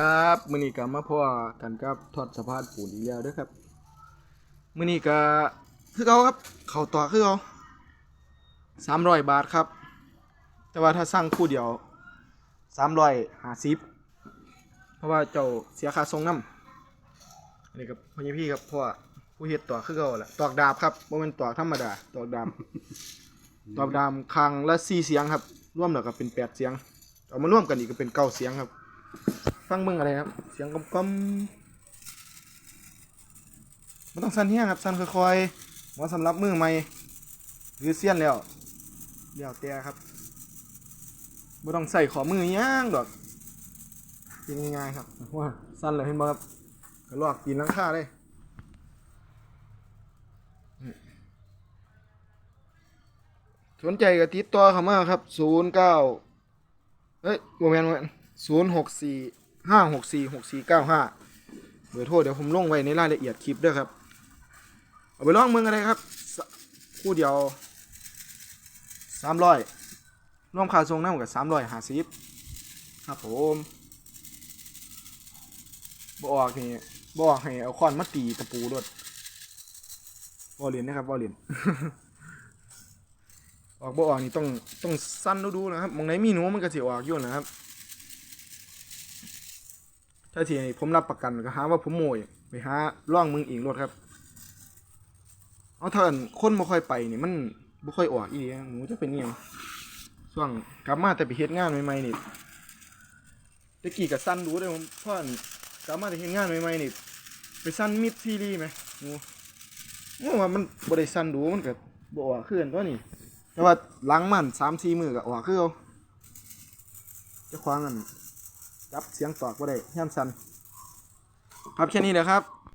ครับมือนี้ก็มาพ่อกันกับทอดสะพานปูนอีกแล้วเด้อครับมือนี้ก็คือเขาครับ เขาต่อคือเขา300บาทครับ แต่ว่าถ้าสั่งคู่เดียว350เพราะว่าเจ้าเสียค่าส่งน้ำอันนี้กับพ่อพี่ครับเพราะว่าผู้เฮ็ดต่อคือเขาแหละตอกดาบครับบ่แม่นตอกธรรมดาตอกดาบตอกดาบครั้งละ4เสียงครับรวมแล้วก็เป็น8เสียงเอามารวมกันอีกก็เป็น9เสียงครับ ฟังเบิ่งอะไรครับ เสียงกำกำมันต้องสั่นเฮี้ยครับ สั่นค่อยๆเหมาสำหรับมือใหม่หรือเสี้ยนแล้วเดี๋ยวแต่ครับไม่ต้องใส่ขอมือย่างดอกเป็นง่ายๆครับว่าสั่นเลยเห็นบ่ครับก็ลอกกินลังค่าเลยสนใจก็ติดต่อเข้ามาครับ 09 เอ้ยโมเมนต์ศูนย์ ห้าหกสี่หกสี่เก้าห้าเบอร์โทรเดี๋ยวผมลงไว้ในรายละเอียดคลิปด้วยครับ เอาไปลองเมืองอะไรครับ คู่เดียวสามร้อยรวมค่าส่งน้ำกับสามร้อยห้าสิบครับผมบออกนี่บออกให้เอาค้อนมาตีตะปูด้วยบอเลียนนะครับบอเลียนออกบ่ออกนี่ต้องต้องสั้นดูๆนะครับมองไหนมีหนูมันก็สิออกอยู่นะครับ ถ้าทีนี้ผมรับประกันก็หาว่าผมโมยไปหาล่องมึงอีกรถครับ เอาเถินคนบ่ค่อยไปนี่มันบ่ค่อยออกอีหลีนะหนูจะเป็นยังช่วงกลับมาแต่ไปเฮ็ดงานใหม่ๆนี่ตะกี้ก็สั้นดูเด้ผมเพราะอันกลับมาแต่เฮ็ดงานใหม่ๆนี่ไปสั้นมิดซีรีส์ไหมหนูงูว่ามันบ่ได้สั้นดูมันก็บ่ออกคือนตัวนี้แต่ว่าหล้างมันสามสี่มือก็ออกคือเอาจะคว้างกัน รับเสียงตอกบ่ได้ย่ำสันครับแค่นี้นะครับ